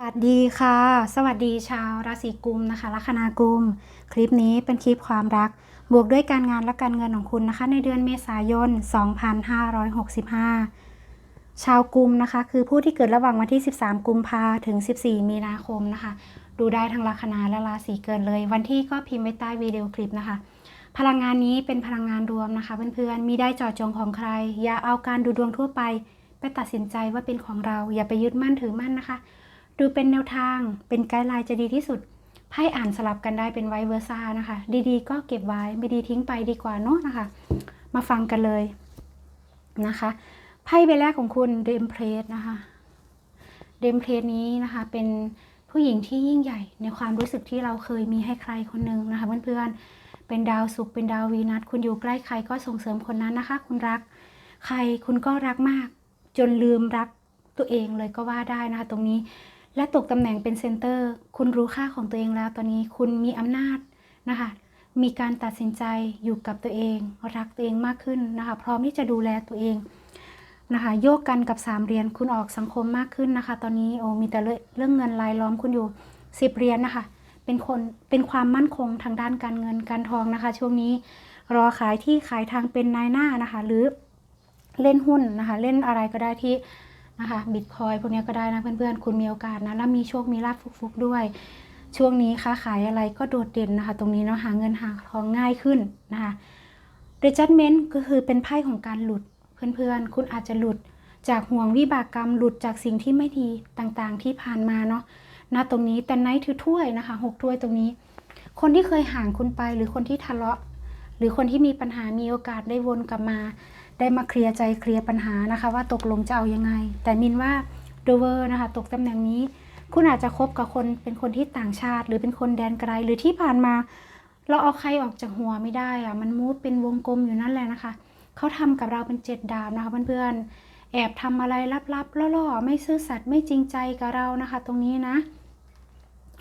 สวัสดีค่ะ สวัสดีชาวราศีกุมนะคะลัคนากุม คลิปนี้เป็นคลิปความรัก บวกด้วยการงานและการเงินของคุณนะคะ ในเดือนเมษายน 2565 ชาวกุมนะคะ คือผู้ที่เกิดระหว่างวันที่ 13 กุมภาถึง 14 มีนาคมนะคะ ดูได้ทั้งลัคนาและราศีเกิดเลย วันที่ก็พิมพ์ไว้ใต้วิดีโอคลิปนะคะ พลังงานนี้เป็นพลังงานรวมนะคะ เพื่อนๆมีได้จาะจงของใคร อย่าเอาการดูดวงทั่วไป ไปตัดสินใจว่าเป็นของเรา อย่าไปยึดมั่นถือมั่นนะคะ ดูเป็นแนวทาง เป็นไกด์ไลน์จะดีที่สุดไพ่อ่านสลับกันได้เป็นไวเวอร์ซ่านะคะ ดีๆ ก็เก็บไว้ ไม่ดีทิ้งไปดีกว่าเนอะนะคะ มาฟังกันเลยนะคะไพ่ใบแรกของคุณเดมเพรสนะคะเดมเพรสนี้นะคะ เป็นผู้หญิงที่ยิ่งใหญ่ในความรู้สึกที่เราเคยมีให้ใครคนหนึ่งนะคะเพื่อนๆเป็นดาวศุกร์เป็นดาววีนัสคุณอยู่ใกล้ใครก็ส่งเสริมคนนั้นนะคะ คุณรัก ใครคุณก็รักมาก จนลืมรักตัวเองเลยก็ว่าได้นะคะตรงนี้ และตกตำแหน่งเป็นเซนเตอร์ คุณรู้ค่าของตัวเองแล้วตอนนี้คุณมีอำนาจนะคะ มีการตัดสินใจอยู่กับตัวเอง รักตัวเองมากขึ้นนะคะ พร้อมที่จะดูแลตัวเองนะคะโยกกันกับสามเหรียญคุณออกสังคมมากขึ้นนะคะ ตอนนี้โอ้มีแต่เรื่องเงินรายล้อมคุณอยู่สิบเหรียญนะคะ เป็นคนเป็นความมั่นคงทางด้านการเงินการทองนะคะ ช่วงนี้รอขายที่ขายทางเป็นนายหน้านะคะ หรือเล่นหุ้นนะคะ เล่นอะไรก็ได้ที่ นะคะบิตคอยพวกนี้ก็ได้นะเพื่อนๆ คุณมีโอกาสนะ แล้วมีโชคมีลาภฟุกๆด้วย ช่วงนี้ค้าขายอะไรก็โดดเด่นนะคะ ตรงนี้เนาะหาเงินหาทองง่ายขึ้นนะคะ The Judgment ก็คือเป็นไพ่ของการหลุดเพื่อนๆ คุณอาจจะหลุดจากห่วงวิบากกรรมหลุดจากสิ่งที่ไม่ดีต่างๆ ที่ผ่านมาเนาะนะตรงนี้แต่ไนท์ถือถ้วยนะคะหกถ้วยตรงนี้ คนที่เคยห่างคุณไปหรือคนที่ทะเลาะ หรือคนที่มีปัญหามีโอกาสได้วนกลับมา ได้มาเคลียร์ใจเคลียร์ปัญหานะคะ ว่าตกลงจะเอายังไง แต่มินว่าโดเวอร์นะคะ ตกตำแหน่งนี้ คุณอาจจะคบกับคนเป็นคนที่ต่างชาติ หรือเป็นคนแดนไกลหรือที่ผ่านมา เราเอาใครออกจากหัวไม่ได้อะมันมูดเป็นวงกลมอยู่นั่นแหละนะคะเขาทำกับเราเป็นเจ็ดดาบนะคะเพื่อนๆแอบทำอะไรลับๆล่อๆไม่ซื่อสัตย์ไม่จริงใจกับเรานะคะ ตรงนี้นะ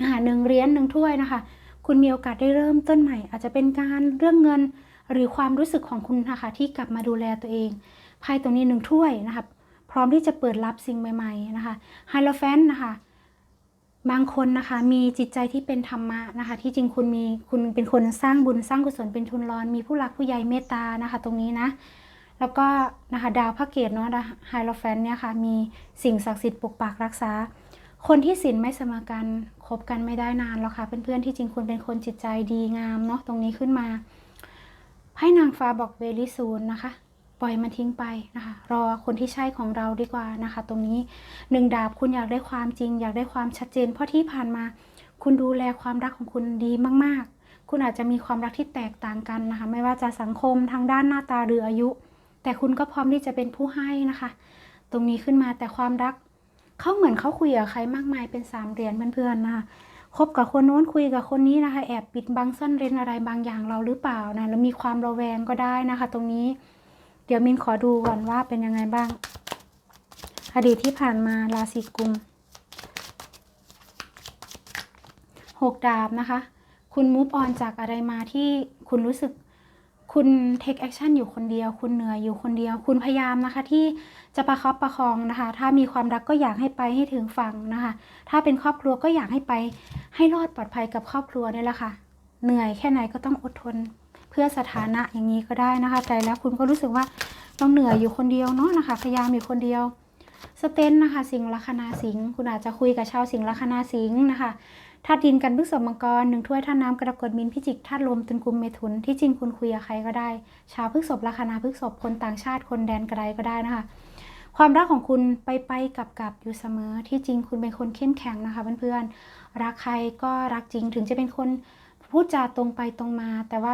อ่าหนึ่งเหรียญหนึ่งถ้วยนะคะ คุณมีโอกาสได้เริ่มต้นใหม่ อาจจะเป็นการเรื่องเงิน หรือความรู้สึกของคุณนะคะที่กลับมาดูแลตัวเอง ไพ่ตรงนี้หนึ่งถ้วยนะคะพร้อมที่จะเปิดรับสิ่งใหม่ ๆนะคะไฮโลแฟนนะคะบางคนนะคะมีจิตใจที่เป็นธรรมะนะคะที่จริงคุณมีคุณเป็นคนสร้างบุญสร้างกุศลเป็นทุนร้อน มีผู้รักผู้ใหญ่เมตตานะคะ ตรงนี้นะ แล้วก็นะคะดาวพระเกตเนาะไฮโลแฟนเนี่ยค่ะมีสิ่งศักดิ์สิทธิ์ปกปักรักษา คนที่ศีลไม่สมกันคบกันไม่ได้นานหรอกค่ะเพื่อนๆที่จริงคุณเป็นคนจิตใจดีงามเนาะตรงนี้ขึ้นมา ให้นางฟ้าบอกเวลิซูนนะคะ ปล่อยมันทิ้งไปนะคะ รอคนที่ใช่ของเราดีกว่านะคะ ตรงนี้หนึ่งดาบคุณอยากได้ความจริง อยากได้ความชัดเจน เพราะที่ผ่านมา คุณดูแลความรักของคุณดีมาก ๆ คุณอาจจะมีความรักที่แตกต่างกันนะคะ ไม่ว่าจะสังคมทางด้านหน้าตาหรืออายุ แต่คุณก็พร้อมที่จะเป็นผู้ให้นะคะ ตรงนี้ขึ้นมาแต่ความรักเขาเหมือนเขาคุยกับใครมากมายเป็นสามเหรียญเพื่อนๆนะคะ คบกับคนโน้นคุยกับคนนี้นะคะ แอบปิดบังซ่อนเร้นอะไรบางอย่างเราหรือเปล่านะแล้วมีความระแวงก็ได้นะคะ ตรงนี้ เดี๋ยวมินขอดูก่อนว่าเป็นยังไงบ้าง อดีตที่ผ่านมาราศีกุมหกดาบนะคะ คุณมูฟออนจากอะไรมาที่คุณรู้สึกคุณเทคแอคชั่นอยู่คนเดียว คุณเหนื่อยอยู่คนเดียว คุณพยายามนะคะที่ จะประคับประคองนะคะ ถ้ามีความรักก็อยากให้ไปให้ถึงฝั่งนะคะ ถ้าเป็นครอบครัวก็อยากให้ไปให้รอดปลอดภัยกับครอบครัวนี่แหละค่ะ เหนื่อยแค่ไหนก็ต้องอดทน เพื่อสถานะอย่างนี้ก็ได้นะคะแต่แล้วคุณก็รู้สึกว่าต้องเหนื่อยอยู่คนเดียวเนาะนะคะพยายามอยู่คนเดียวสเตนนะคะ สิงห์ลัคนาสิงห์คุณอาจจะคุยกับชาวสิงห์ลัคนาสิงห์นะคะธาตุดินกันพฤกษมังกรหนึ่งถ้วยธาตุน้ำกรกฎมินพิจิกธาตุลมตุลกุมเมถุนที่จริงคุณคุยกับใครก็ได้ ชาวพฤกษลัคนาพฤกษบคนต่างชาติคนแดนไกลก็ได้นะคะ ความรักของคุณไปไปกับกับอยู่เสมอที่จริงคุณเป็นคนเข้มแข็งนะคะเพื่อนๆรักใครก็รักจริงถึงจะเป็นคนพูดจาตรงไปตรงมา แต่ว่า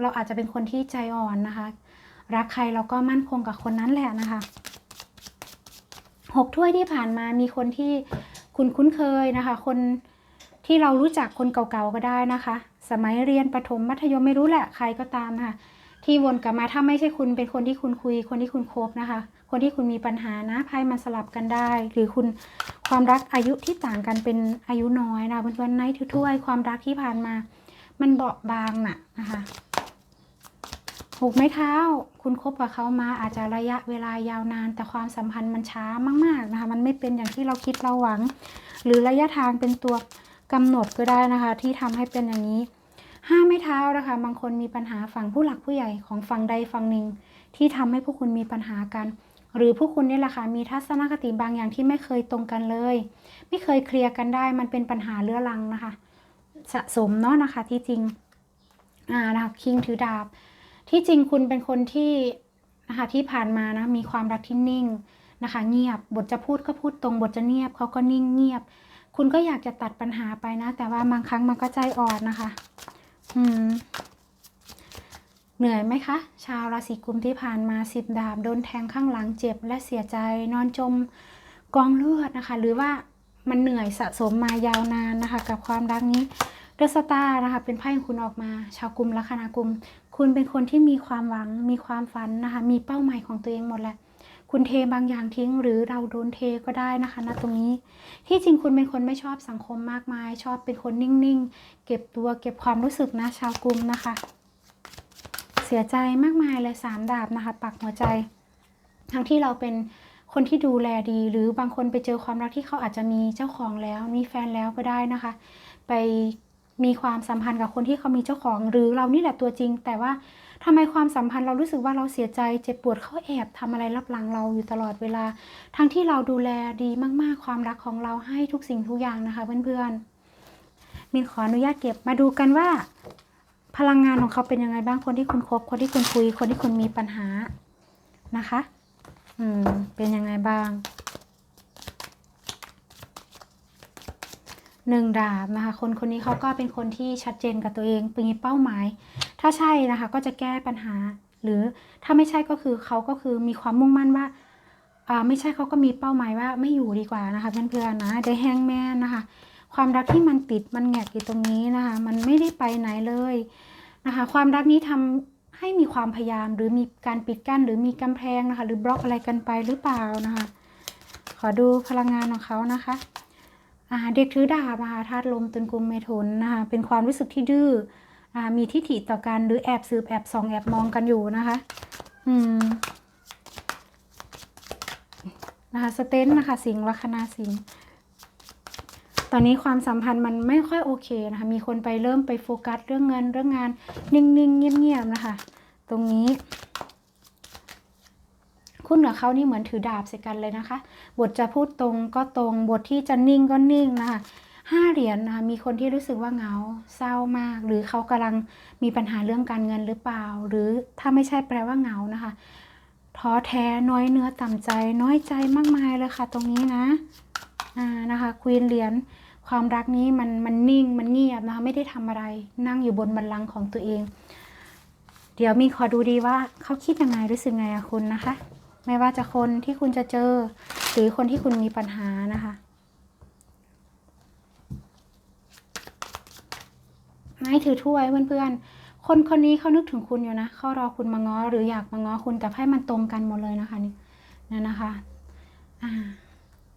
เราอาจจะเป็นคนที่ใจอ่อนนะคะ รักใครเราก็มั่นคงกับคนนั้นแหละนะคะหกถ้วยที่ผ่านมามีคนที่คุณคุ้นเคยนะคะ คนที่เรารู้จักคนเก่าๆก็ได้นะคะ สมัยเรียนประถมมัธยมไม่รู้แหละใครก็ตามนะคะ ที่วนกลับมาถ้าไม่ใช่คุณเป็นคนที่คุณคุย คนที่คุณคบนะคะ คนที่คุณมีปัญหานะไพ่มันสลับกันได้ หรือคุณความรักอายุที่ต่างกันเป็นอายุน้อยนะเพื่อนๆในถ้วยความรักที่ผ่านมา มันเบาบางน่ะนะคะหหกไม้เท้า คุณคบกับเขามาอาจจะระยะเวลายาวนาน แต่ความสัมพันธ์มันช้ามาก ๆนะคะ มันไม่เป็นอย่างที่เราคิดเราหวัง หรือระยะทางเป็นตัวกำหนดก็ได้นะคะ ที่ทำให้เป็นอย่างนี้ ห้าไม้เท้านะคะ บางคนมีปัญหาฝั่งผู้หลักผู้ใหญ่ของฝั่งใดฝั่งหนึ่ง ที่ทำให้พวกคุณมีปัญหากัน หรือพวกคุณนี่แหละค่ะมีทัศนคติบางอย่างที่ไม่เคยตรงกันเลย ไม่เคยเคลียร์กันได้ มันเป็นปัญหาเรื้อรังนะคะ สะสมเนาะนะคะที่จริงอ่านะคะคิงถือดาบ ที่จริงคุณเป็นคนที่นะคะที่ผ่านมานะมีความรักที่นิ่งนะคะ เงียบบทจะพูดก็พูดตรงบทจะเงียบเขาก็นิ่งเงียบ คุณก็อยากจะตัดปัญหาไปนะ แต่ว่าบางครั้งมันก็ใจอ่อนนะคะ เหนื่อยไหมคะ ชาวราศีกุมที่ผ่านมาสิบดาบโดนแทงข้างหลังเจ็บและเสียใจนอนจมกองเลือดนะคะ หรือว่ามันเหนื่อยสะสมมายาวนานนะคะ กับความรักนี้เดอะสตาร์นะคะ เป็นไพ่ของคุณออกมา ชาวกุมลัคนากุม คุณเป็นคนที่มีความหวังมีความฝันนะคะ มีเป้าหมายของตัวเองหมดแหละ คุณเทบางอย่างทิ้ง หรือเราโดนเทก็ได้นะคะณตรงนี้ ที่จริงคุณเป็นคนไม่ชอบสังคมมากมาย ชอบเป็นคนนิ่งๆ เก็บตัวเก็บความรู้สึกนะชาวกลุ่มนะคะ เสียใจมากมายเลยสามดาบนะคะ ปักหัวใจ ทั้งที่เราเป็นคนที่ดูแลดี หรือบางคนไปเจอความรักที่เขาอาจจะมีเจ้าของแล้ว มีแฟนแล้วก็ได้นะคะ ไปมีความสัมพันธ์กับคนที่เขามีเจ้าของ หรือเรานี่แหละตัวจริง แต่ว่า ทำไมความสัมพันธ์เรารู้สึกว่าเราเสียใจเจ็บปวดเขาแอบทำอะไรรับหลังเราอยู่ตลอดเวลา ทั้งที่เราดูแลดีมากๆ ความรักของเราให้ทุกสิ่งทุกอย่างนะคะเพื่อนๆมินขออนุญาตเก็บมาดูกันว่า พลังงานของเขาเป็นยังไงบ้างคนที่คุณคบคนที่คุณคุย คนที่คุณมีปัญหานะคะ อืม เป็นยังไงบ้างหนึ่งดาบนะคะคนคนนี้เขาก็เป็นคนที่ชัดเจนกับตัวเองมีเป้าหมาย ถ้าใช่นะคะก็จะแก้ปัญหา หรือถ้าไม่ใช่ก็คือเขาก็คือมีความมุ่งมั่นว่าอ่าไม่ใช่เขาก็มีเป้าหมายว่าไม่อยู่ดีกว่านะคะเพื่อนๆนะเดแฮงแมนนะคะ ความรักที่มันติดมันแงกอยู่ตรงนี้นะคะ มันไม่ได้ไปไหนเลยนะคะ ความรักนี้ทำให้มีความพยายามหรือมีการปิดกั้นหรือมีกำแพงนะคะ หรือบล็อกอะไรกันไปหรือเปล่านะคะ ขอดูพลังงานของเขานะคะอาเด็กถือดาบนะคะธาตุลมตุนกุมเมถุนนะคะเป็นความรู้สึกที่ดื้อ มีทิฐิต่อกันหรือแอบสืบแอบส่องแอบมองกันอยู่นะคะ อืมนะคะสเตนนะคะสิงลัคนาสิงตอนนี้ความสัมพันธ์มันไม่ค่อยโอเคนะคะมีคนไปเริ่มไปโฟกัสเรื่องเงินเรื่องงานนิ่งๆเงียบๆนะคะ ตรงนี้ คุณกับเขานี่เหมือนถือดาบใส่กันเลยนะคะ บทจะพูดตรงก็ตรงบทที่จะนิ่งก็นิ่งนะคะ ห้าเหรียญนะคะมีคนที่รู้สึกว่าเหงาเศร้ามาก หรือเขากำลังมีปัญหาเรื่องการเงินหรือเปล่า หรือถ้าไม่ใช่แปลว่าเหงานะคะท้อแท้น้อยเนื้อต่ำใจ น้อยใจมากมายเลยค่ะ ตรงนี้นะอ่านะคะควีนเหรียญความรักนี้มันมันนิ่งมันเงียบนะคะไม่ได้ทำอะไร นั่งอยู่บนบัลลังก์ของตัวเอง เดี๋ยวมีขอดูดีว่าเขาคิดยังไงรู้สึกไงอะคุณนะคะ ไม่ว่าจะคนที่คุณจะเจอ หรือคนที่คุณมีปัญหานะคะ ไม้ถือถ้วยเพื่อนๆ คนคนนี้เขานึกถึงคุณอยู่นะเขารอคุณมาง้อหรืออยากมาง้อคุณแต่ให้มันตรงกันหมดเลยนะคะนี่นั่นนะคะอ่า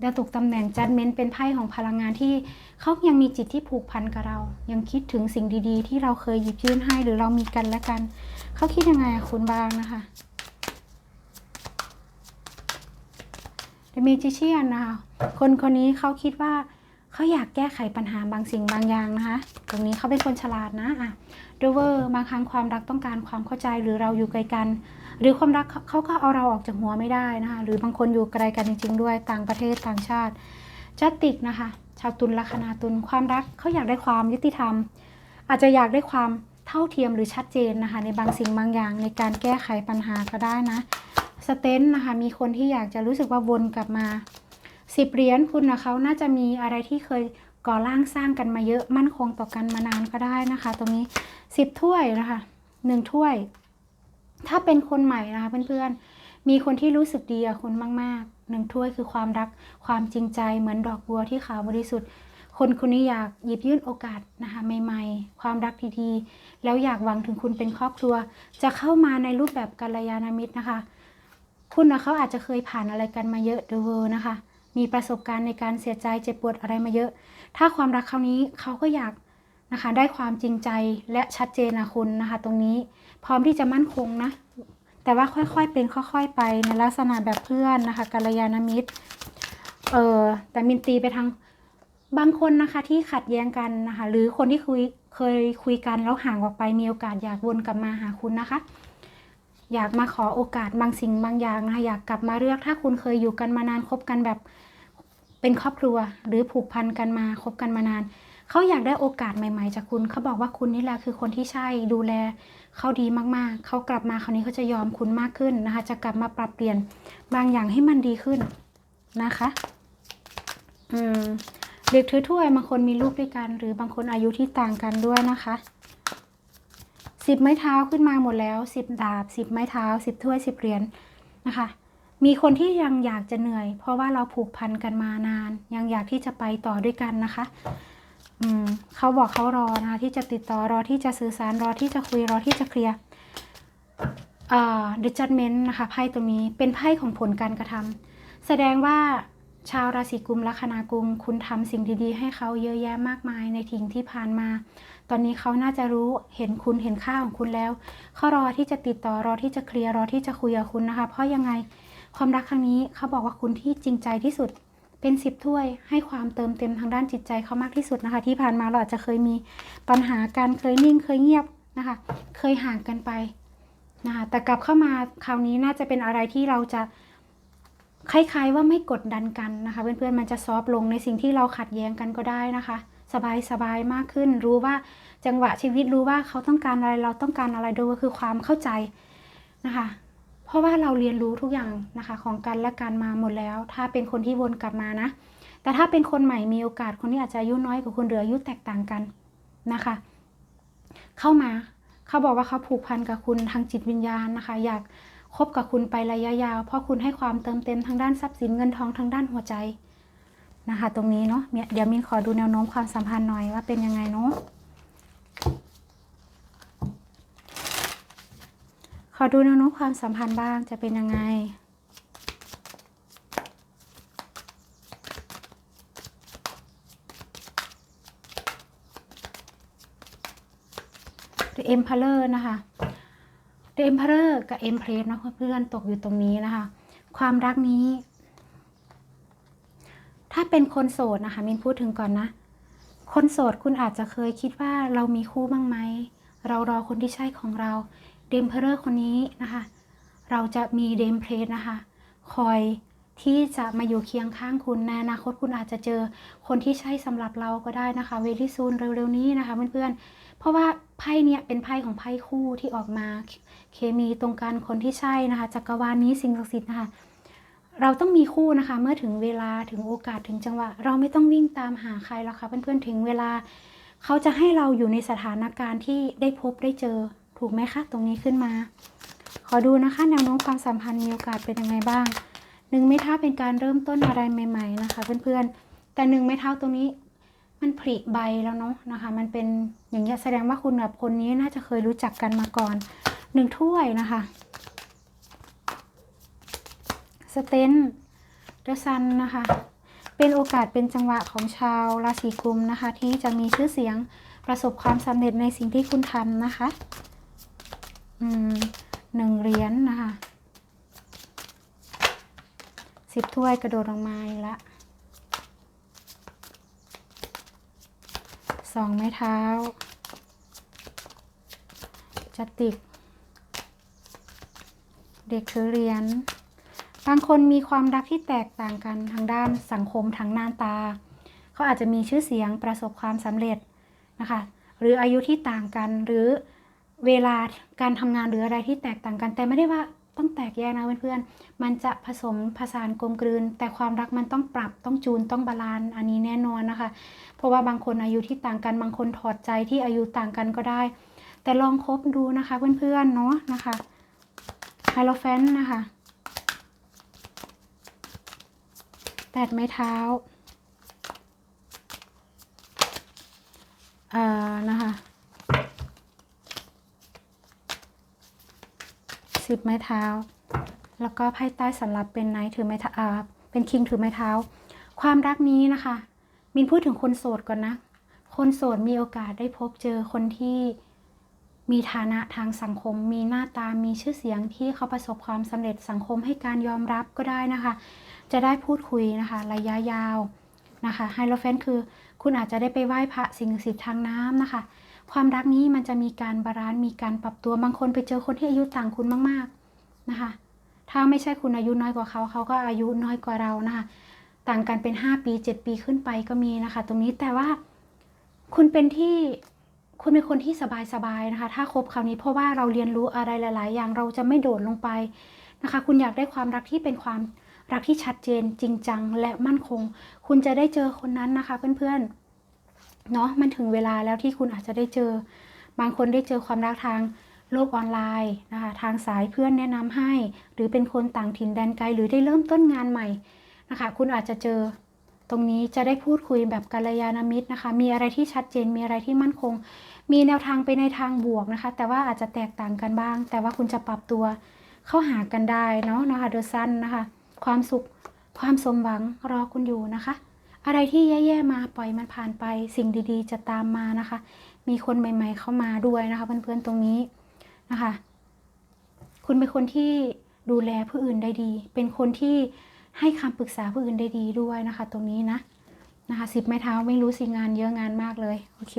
ดาวตกตำแหน่งจัดเมนเป็นไพ่ของพลังงานที่เขายังมีจิตที่ผูกพันกับเรา ยังคิดถึงสิ่งดีๆ ที่เราเคยหยิบยื่นให้หรือเรามีกันและกัน เขาคิดยังไงคุณบ้างนะคะ The Magician นะคะคนคนนี้เขาคิดว่า เขาอยากแก้ไขปัญหาบางสิ่งบางอย่างนะคะ ตรงนี้เขาเป็นคนฉลาดนะอะดเวอร์บางครั้งความรักต้องการความเข้าใจหรือเราอยู่ไกลกัน หรือความรักเขาเขาก็เอาเราออกจากหัวไม่ได้นะคะ หรือบางคนอยู่ไกลกันจริง ๆ ด้วยต่างประเทศต่างชาติจัตติกนะคะ ชาวตุลลัคนาตุลความรักเขาอยากได้ความยุติธรรม อาจจะอยากได้ความเท่าเทียมหรือชัดเจนนะคะ ในบางสิ่งบางอย่างในการแก้ไขปัญหาก็ได้นะสเตนนะคะมีคนที่อยากจะรู้สึกว่าวนกลับมา สิบเหรียญคุณนะเขาน่าจะมีอะไรที่เคยก่อร่างสร้างกันมาเยอะมั่นคงต่อกันมานานก็ได้นะคะ ตรงนี้สิบถ้วยนะคะหนึ่งถ้วย ถ้าเป็นคนใหม่นะคะเพื่อนๆมีคนที่รู้สึกดีกับคุณมากๆหนึ่งถ้วยคือความรักความจริงใจเหมือนดอกบัวที่ขาวบริสุทธิ์คนคนนี้อยากหยิบยื่นโอกาสนะคะใหม่ๆ ความรักดีๆ แล้วอยากหวังถึงคุณเป็นครอบครัว จะเข้ามาในรูปแบบกัลยาณมิตรนะคะ คุณนะเขาอาจจะเคยผ่านอะไรกันมาเยอะเดอเวอร์นะคะ มีประสบการณ์ในการเสียใจเจ็บปวดอะไรมาเยอะ ถ้าความรักคราวนี้เขาก็อยากนะคะได้ความจริงใจและชัดเจนนะคุณนะคะ ตรงนี้พร้อมที่จะมั่นคงนะ แต่ว่าค่อยๆเป็นค่อย ๆ ไปในลักษณะแบบเพื่อนนะคะกัลยาณมิตรเออแต่มินตีไปทางบางคนนะคะที่ขัดแย้งกันนะคะ หรือคนที่คุยเคยคุยกันแล้วห่างออกไปมีโอกาสอยากวนกลับมาหาคุณนะคะ อยากมาขอโอกาสบางสิ่งบางอย่างนะคะอยากกลับมาเลือกถ้าคุณเคยอยู่กันมานานคบกันแบบ เป็นครอบครัวหรือผูกพันกันมาคบกันมานาน เขาอยากได้โอกาสใหม่ ๆ จากคุณ เขาบอกว่าคุณนี่แหละคือคนที่ใช่ดูแลเขาดีมากๆ เขากลับมาคราวนี้เขาจะยอมคุณมากขึ้นนะคะ จะกลับมาปรับเปลี่ยนบางอย่างให้มันดีขึ้นนะคะอืมเด็กถือถ้วยบางคนมีลูกด้วยกัน หรือบางคนอายุที่ต่างกันด้วยนะคะสิบไม้เท้าขึ้นมาหมดแล้วสิบดาบสิบไม้เท้าสิบถ้วยสิบเหรียญนะคะ มีคนที่ยังอยากจะเหนื่อย เพราะว่าเราผูกพันกันมานาน ยังอยากที่จะไปต่อด้วยกันนะคะอืมเขาบอกเขารอนะที่จะติดต่อรอที่จะสื่อสารรอที่จะคุยรอที่จะเคลียร์อ่า the judgment นะคะไพ่ตัวนี้เป็นไพ่ของผลการกระทำแสดงว่าชาวราศีกุมลัคนากุม คุณทำสิ่งดีๆ ให้เขาเยอะแยะมากมายในทิ้งที่ผ่านมา ตอนนี้เขาน่าจะรู้เห็นคุณเห็นค่าของคุณแล้วเขารอที่จะติดต่อรอที่จะเคลียร์รอที่จะคุยกับคุณนะคะ เพราะยังไง ความรักครั้งนี้เขาบอกว่าคุณที่จริงใจที่สุดเป็นสิบถ้วยให้ความเติมเต็มทางด้านจิตใจเขามากที่สุดนะคะ ที่ผ่านมาเราอาจจะเคยมีปัญหาการเคยนิ่งเคยเงียบนะคะ เคยห่างกันไปนะคะแต่กลับเข้ามาคราวนี้น่าจะเป็นอะไรที่เราจะคล้ายๆว่าไม่กดดันกันนะคะ เพื่อนๆมันจะซอฟต์ลงในสิ่งที่เราขัดแย้งกันก็ได้นะคะ สบายๆมากขึ้น รู้ว่าจังหวะชีวิตรู้ว่าเขาต้องการอะไรเราต้องการอะไรดยก็คือความเข้าใจนะคะ เพราะว่าเราเรียนรู้ทุกอย่างนะคะของกันและกันมาหมดแล้ว ถ้าเป็นคนที่วนกลับมานะ แต่ถ้าเป็นคนใหม่มีโอกาสคนที่อาจจะอายุน้อยกว่าคุณหรืออายุแตกต่างกันนะคะ เข้ามาเขาบอกว่าเขาผูกพันกับคุณทางจิตวิญญาณนะคะ อยากคบกับคุณไประยะยาว เพราะคุณให้ความเติมเต็มทางด้านทรัพย์สินเงินทองทางด้านหัวใจนะคะ ตรงนี้เนาะเดี๋ยวมินขอดูแนวโน้มความสัมพันธ์หน่อยว่าเป็นยังไงเนาะ ขอดูแนวโน้มความสัมพันธ์บ้างจะเป็นยังไง The Emperor นะคะ The Emperor กับ Empress นะเพื่อนๆตกอยู่ตรงนี้นะคะ ความรักนี้ ถ้าเป็นคนโสดนะคะมินพูดถึงก่อนนะ คนโสดคุณอาจจะเคยคิดว่าเรามีคู่บ้างไหม เรารอคนที่ใช่ของเรา เดมเพอร์คนนี้นะคะ เราจะมีเดมเพลสนะคะ คอยที่จะมาอยู่เคียงข้างคุณในอนาคตคุณอาจจะเจอคนที่ใช่สำหรับเราก็ได้นะคะ เวลี่ซูนเร็วๆนี้นะคะเพื่อนๆ เพราะว่าไพ่เนี่ยเป็นไพ่ของไพ่คู่ที่ออกมา เคมีตรงกันคนที่ใช่นะคะจักรวาลนี้สิ่งศักดิ์สิทธิ์นะคะเราต้องมีคู่นะคะ เมื่อถึงเวลาถึงโอกาสถึงจังหวะ เราไม่ต้องวิ่งตามหาใครแล้วค่ะเพื่อนๆถึงเวลา เขาจะให้เราอยู่ในสถานการณ์ที่ได้พบได้เจอ ถูกไหมคะ ตรงนี้ขึ้นมา ขอดูนะคะ แนวโน้มความสัมพันธ์มีโอกาสเป็นยังไงบ้างหนึ่งไม้เท้าเป็นการเริ่มต้นอะไรใหม่ ๆ นะคะเพื่อนๆ แต่หนึ่งไม้เท้าตรงนี้มันผลิใบแล้วเนาะนะคะ มันเป็นอย่างเงี้แสดงว่าคุณกับคนนี้น่าจะเคยรู้จักกันมาก่อนหนึ่งถ้วยนะคะสเตนเดอะซันนะคะเป็นโอกาสเป็นจังหวะของชาวราศีกุมนะคะ ที่จะมีชื่อเสียงประสบความสำเร็จในสิ่งที่คุณทำนะคะ หนึ่งเหรียญนนะคะสิบถ้วยกระโดดลงมาอีกละสองไม้เท้าจัดติก เด็กถือเหรียญบางคนมีความรักที่แตกต่างกันทางด้านสังคมทางหน้าตา เขาอาจจะมีชื่อเสียงประสบความสำเร็จนะคะ หรืออายุที่ต่างกันหรือ เวลาการทำงานหรืออะไรที่แตกต่างกัน แต่ไม่ได้ว่าต้องแตกแยกนะเพื่อนๆ มันจะผสมผสานกลมกลืน แต่ความรักมันต้องปรับต้องจูนต้องบาลานซ์อันนี้แน่นอนนะคะ เพราะว่าบางคนอายุที่ต่างกันบางคนถอดใจที่อายุต่างกันก็ได้ แต่ลองคบดูนะคะเพื่อนๆเนาะนะคะไฮโลแฟนนะคะแปดไม้เท้าเอ่อนะคะ สิบไม้เท้า แล้วก็ไพ่ใต้สำรับเป็นไนท์ถือไม้เท้าเป็นคิงถือไม้เท้า ความรักนี้นะคะ มินพูดถึงคนโสดก่อนนะ คนโสดมีโอกาสได้พบเจอคนที่มีฐานะทางสังคม มีหน้าตา มีชื่อเสียงที่เขาประสบความสำเร็จสังคมให้การยอมรับก็ได้นะคะ จะได้พูดคุยนะคะ ระยะยาวนะคะไฮโลเฟนคือ คุณอาจจะได้ไปไหว้พระสิ่งศักดิ์สิทธิ์ทางน้ำนะคะ ความรักนี้มันจะมีการบาลานซ์มีการปรับตัวบางคนไปเจอคนที่อายุต่างคุณมาก ๆนะคะ ถ้าไม่ใช่คุณอายุน้อยกว่าเขาเขาก็อายุน้อยกว่าเรานะคะ ต่างกันเป็น 5 ปี 7 ปีขึ้นไปก็มีนะคะ ตรงนี้แต่ว่าคุณเป็นที่คุณเป็นคนที่สบายๆนะคะ ถ้าคบคราวนี้เพราะว่าเราเรียนรู้อะไรหลาย ๆ อย่างเราจะไม่โดดลงไปนะคะ คุณอยากได้ความรักที่เป็นความรักที่ชัดเจนจริงจังและมั่นคง คุณจะได้เจอคนนั้นนะคะ เพื่อนๆ เนาะมันถึงเวลาแล้วที่คุณอาจจะได้เจอ บางคนได้เจอความรักทางโลกออนไลน์นะคะทางสายเพื่อนแนะนำให้ หรือเป็นคนต่างถิ่นแดนไกลหรือได้เริ่มต้นงานใหม่นะคะคุณอาจจะเจอตรงนี้จะได้พูดคุยแบบกัลยาณมิตรนะคะ มีอะไรที่ชัดเจน มีอะไรที่มั่นคง มีแนวทางไปในทางบวกนะคะ แต่ว่าอาจจะแตกต่างกันบ้าง แต่ว่าคุณจะปรับตัวเข้าหากันได้เนาะนะคะเดอะซันนะคะ ความสุข ความสมหวังรอคุณอยู่นะคะ อะไรที่แย่ๆมาปล่อยมันผ่านไป สิ่งดีๆ จะตามมานะคะ มีคนใหม่ ๆ เข้ามาด้วยนะคะ เพื่อนๆตรงนี้นะคะ คุณเป็นคนที่ดูแลผู้อื่นได้ดี เป็นคนที่ให้คำปรึกษาผู้อื่นได้ดีด้วยนะคะ ตรงนี้นะนะคะสิบไม้เท้าไม่รู้สิงานเยอะงานมากเลยโอเค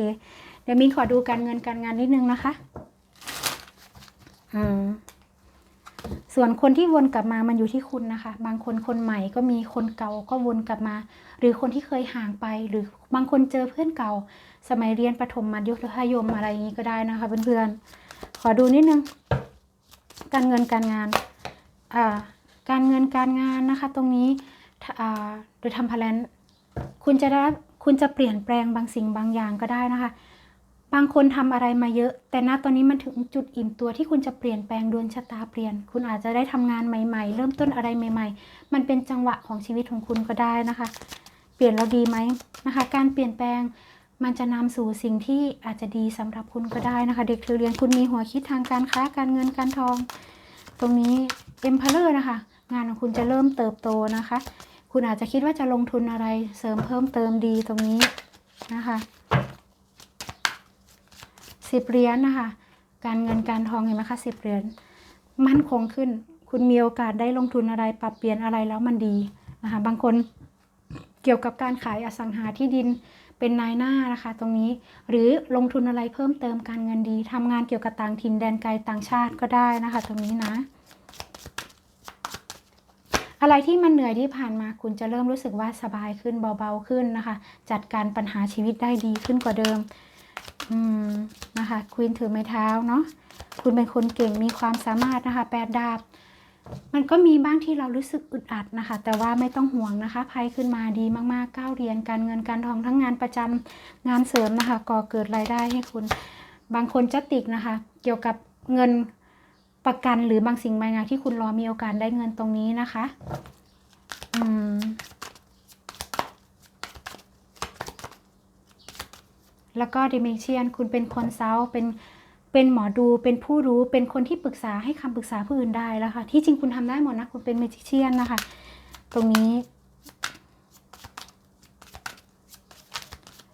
เดี๋ยวมินขอดูการเงินการงานนิดนึงนะคะ อืม ส่วนคนที่วนกลับมามันอยู่ที่คุณนะคะ บางคนคนใหม่ก็มีคนเก่าก็วนกลับมา หรือคนที่เคยห่างไป หรือบางคนเจอเพื่อนเก่า สมัยเรียนประถมมัธยมอะไรอย่างนี้ก็ได้นะคะเพื่อนๆขอดูนิดนึง การเงินการงานอ่าการเงินการงานนะคะ ตรงนี้อ่าโดยทำพลันคุณจะได้คุณจะเปลี่ยนแปลงบางสิ่งบางอย่างก็ได้นะคะ บางคนทำอะไรมาเยอะ แต่ณตอนนี้มันถึงจุดอิ่มตัวที่คุณจะเปลี่ยนแปลงดวงชะตาเปลี่ยน คุณอาจจะได้ทำงานใหม่ ๆ เริ่มต้นอะไรใหม่ ๆ มันเป็นจังหวะของชีวิตของคุณก็ได้นะคะ เปลี่ยนแล้วดีไหมนะคะ การเปลี่ยนแปลงมันจะนำสู่สิ่งที่อาจจะดีสำหรับคุณก็ได้นะคะ เด็กถือเรียนคุณมีหัวคิดทางการค้าการเงินการทอง ตรงนี้ Emperor นะคะ งานของคุณจะเริ่มเติบโตนะคะ คุณอาจจะคิดว่าจะลงทุนอะไรเสริมเพิ่มเติมดีตรงนี้นะคะ สิบเหรียญนะคะ การเงินการทองเห็นไหมคะสิบเหรียญมั่นคงขึ้น คุณมีโอกาสได้ลงทุนอะไรปรับเปลี่ยนอะไรแล้วมันดีนะคะบางคนเกี่ยวกับการขายอสังหาที่ดินเป็นนายหน้านะคะ ตรงนี้หรือลงทุนอะไรเพิ่มเติมการเงินดีทำงานเกี่ยวกับต่างถิ่นแดนไกลต่างชาติก็ได้นะคะ ตรงนี้นะ อะไรที่มันเหนื่อยที่ผ่านมาคุณจะเริ่มรู้สึกว่าสบายขึ้นเบาๆขึ้นนะคะ จัดการปัญหาชีวิตได้ดีขึ้นกว่าเดิม อืมนะคะควีนถือไม้เท้าเนาะคุณเป็นคนเก่งมีความสามารถนะคะแปดดาบ มันก็มีบ้างที่เรารู้สึกอึดอัดนะคะ แต่ว่าไม่ต้องห่วงนะคะภัยขึ้นมาดีมากๆก้าวเรียนการเงินการทองทั้งงานประจำงานเสริมนะคะก่อเกิดรายได้ให้คุณ บางคนจะติกนะคะ เกี่ยวกับเงินประกันหรือบางสิ่งบางอย่างที่คุณรอมีโอกาสได้เงินตรงนี้นะคะ อืม แล้วก็ดิเมเชียนคุณเป็นคนเซาเป็นเป็นหมอดูเป็นผู้รู้เป็นคนที่ปรึกษาให้คำปรึกษาผู้อื่นได้แล้วค่ะ ที่จริงคุณทำได้หมดนะ คุณเป็นเมจิเชียนนะคะ ตรงนี้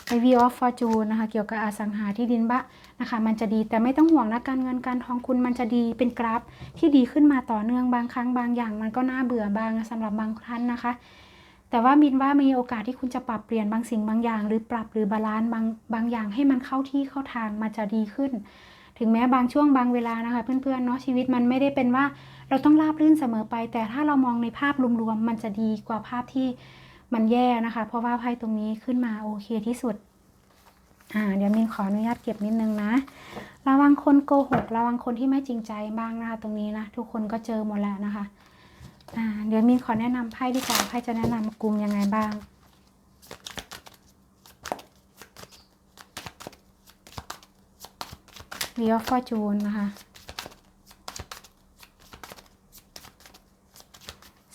ไอวีออฟฟอร์จูนนะคะ เกี่ยวกับอสังหาที่ดินบะนะคะ มันจะดีแต่ไม่ต้องห่วงนะการเงินการทองคุณมันจะดีเป็นกราฟที่ดีขึ้นมาต่อเนื่องบางครั้งบางอย่าง มันก็น่าเบื่อบางสำหรับบางท่านนะคะ แต่ว่ามินว่ามีโอกาสที่คุณจะปรับเปลี่ยนบางสิ่งบางอย่าง หรือปรับหรือบาลานซ์บางบางอย่างให้มันเข้าที่เข้าทางมันจะดีขึ้น ถึงแม้บางช่วงบางเวลานะคะ เพื่อนๆเนาะชีวิตมันไม่ได้เป็นว่าเราต้องราบรื่นเสมอไป แต่ถ้าเรามองในภาพรวมๆมันจะดีกว่าภาพที่มันแย่นะคะ เพราะว่าไพ่ตรงนี้ขึ้นมาโอเคที่สุดอ่าเดี๋ยวมินขออนุญาตเก็บนิดนึงนะ ระวังคนโกหก ระวังคนที่ไม่จริงใจบ้างนะคะตรงนี้นะ ทุกคนก็เจอหมดแล้วนะคะ เดี๋ยวมินขอแนะนำไพ่ดีกว่าไพ่จะแนะนำกลุ่มยังไงบ้างเรียฟอร์จูนนะคะ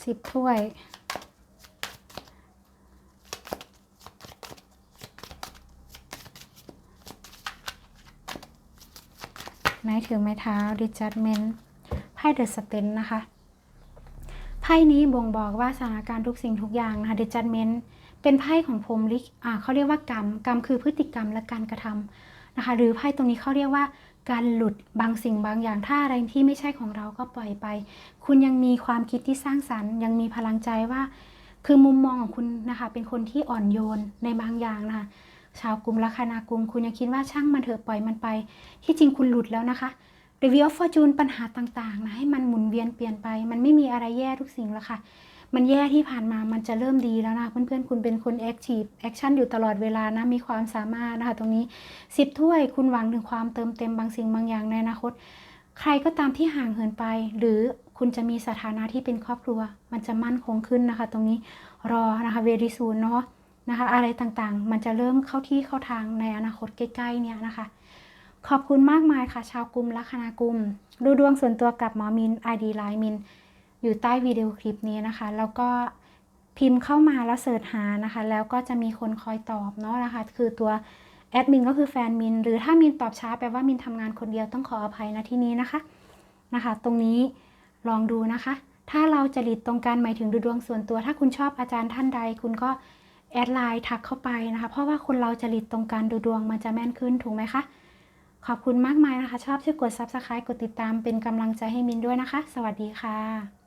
สิบถ้วยไม้ถือไม้เท้า Disjudgment ไพ่ The Strength นะคะ พ่นี้บ่งบอกว่าสถานการณ์ทุกสิ่งทุกอย่างนะคะ Disjudgment เป็นไพ่ของพรมลิขอ่าเขาเรียกว่ากรรม กรรมคือพฤติกรรมและการกระทำนะคะ หรือไพ่ตรงนี้เขาเรียกว่าการหลุดบางสิ่งบางอย่าง ถ้าอะไรที่ไม่ใช่ของเราก็ปล่อยไป คุณยังมีความคิดที่สร้างสรรค์ ยังมีพลังใจว่า คือมุมมองของคุณนะคะ เป็นคนที่อ่อนโยนในบางอย่างนะคะ ชาวกลุ่มลัคนากลุ่มคุณยังคิดว่าช่างมันเถอะปล่อยมันไป ที่จริงคุณหลุดแล้วนะคะ The Wheel of Fortune ปัญหาต่างๆนะให้มันหมุนเวียนเปลี่ยนไป มันไม่มีอะไรแย่ทุกสิ่งแล้วค่ะ มันแย่ที่ผ่านมามันจะเริ่มดีแล้วนะเพื่อนๆคุณเป็นคนแอคทีฟแอคชั่นอยู่ตลอดเวลานะมีความสามารถนะคะตรงนี้สิบถ้วยคุณหวังถึงความเติมเต็มบางสิ่งบางอย่างในอนาคต ใครก็ตามที่ห่างเหินไป หรือคุณจะมีสถานะที่เป็นครอบครัว มันจะมั่นคงขึ้นนะคะ ตรงนี้รอนะคะเวริซูนเนาะนะคะอะไรต่างๆ มันจะเริ่มเข้าที่เข้าทางในอนาคตใกล้ๆเนี่ยนะคะ ขอบคุณมากมายค่ะ ชาวกลุ่มลัคนากลุ่มดูดวงส่วนตัวกับหมอมิน ID ไลน์มิน อยู่ใต้วิดีโอคลิปนี้นะคะ แล้วก็พิมพ์เข้ามาแล้วเสิร์ชหานะคะ แล้วก็จะมีคนคอยตอบเนาะนะคะ คือตัวแอดมินก็คือแฟนมิน หรือถ้ามินตอบช้าแปลว่ามินทำงานคนเดียวต้องขออภัยนะที่นี้นะคะนะคะ ตรงนี้ลองดูนะคะ ถ้าเราจริตตรงกันหมายถึงดูดวงส่วนตัว ถ้าคุณชอบอาจารย์ท่านใด คุณก็แอดไลน์ทักเข้าไปนะคะ เพราะว่าคนเราจริตตรงกันดูดวงมันจะแม่นขึ้นถูกไหมคะ ขอบคุณมากมายนะคะ ชอบช่วยกด Subscribe กดติดตามเป็นกำลังใจให้มินด้วยนะคะ สวัสดีค่ะ